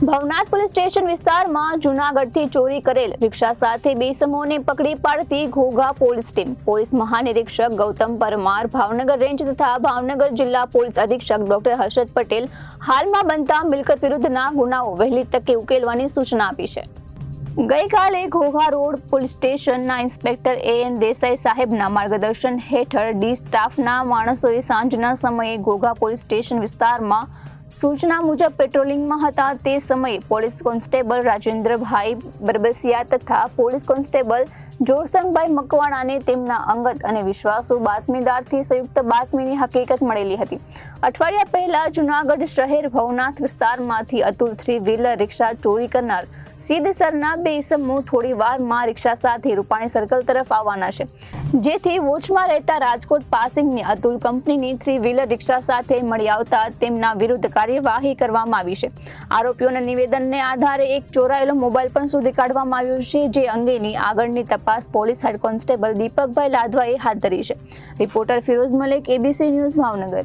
Bhavnath police station વિસ્તારમાં જૂનાગઢથી ચોરી કરેલ રિક્ષા સાથે બે સમૂહને પકડી પાડતી ઘોઘા પોલીસ ટીમ. પોલીસ મહાનિરીક્ષક ગૌતમ પરમાર, ભાવનગર રેન્જ તથા ભાવનગર જિલ્લા પોલીસ અધિક્ષક ડોક્ટર હર્ષદ પટેલ હાલમાં બનતા મિલકત વિરુદ્ધના ગુનાઓ વહેલી તકે ઉકેલવાની સૂચના આપી છે. ગઈકાલે ઘોઘા રોડ પોલીસ સ્ટેશનના ઇન્સ્પેક્ટર એ એન દેસાઈ સાહેબના માર્ગદર્શન હેઠળ ડી સ્ટાફના માણસોએ સાંજના સમયે ઘોઘા પોલીસ સ્ટેશન વિસ્તારમાં સૂચના મુજબ પેટ્રોલિંગમાં હતા તે સમયે પોલીસ કોન્સ્ટેબલ રાજેન્દ્રભાઈ બરબસિયા તથા પોલીસ કોન્સ્ટેબલ જોરસંગભાઈ મકવાણાને તેમના અંગત અને વિશ્વાસુ બાતમીદારથી સંયુક્ત બાતમીની હકીકત મળેલી હતી. અઠવાડિયા પહેલા જુનાગઢ શહેર ભવનાથ વિસ્તારમાંથી અતુલ થ્રી વ્હીલર રિક્ષા ચોરી કરનાર સીધસરના બે ઇસમો થોડી વારમાં રિક્ષા સાથે રૂપાણી સર્કલ તરફ આવવાના છે. જેથી વોચમાં રહેતા રાજકોટ પાસિંગની અતુલ કંપનીની થ્રી વ્હીલર રિક્ષા સાથે મળી આવતા તેમના વિરુદ્ધ કાર્યવાહી કરવામાં આવી છે. આરોપીઓના નિવેદનને આધારે એક ચોરાયેલો મોબાઈલ પણ શોધી કાઢવામાં આવ્યો છે, જે અંગેની આગળની તપાસ પોલીસ હેડ કોન્સ્ટેબલ દીપકભાઈ લાધવાએ હાથ ધરી છે. Reporter Firoz Malek ABC news, Bhavnagar.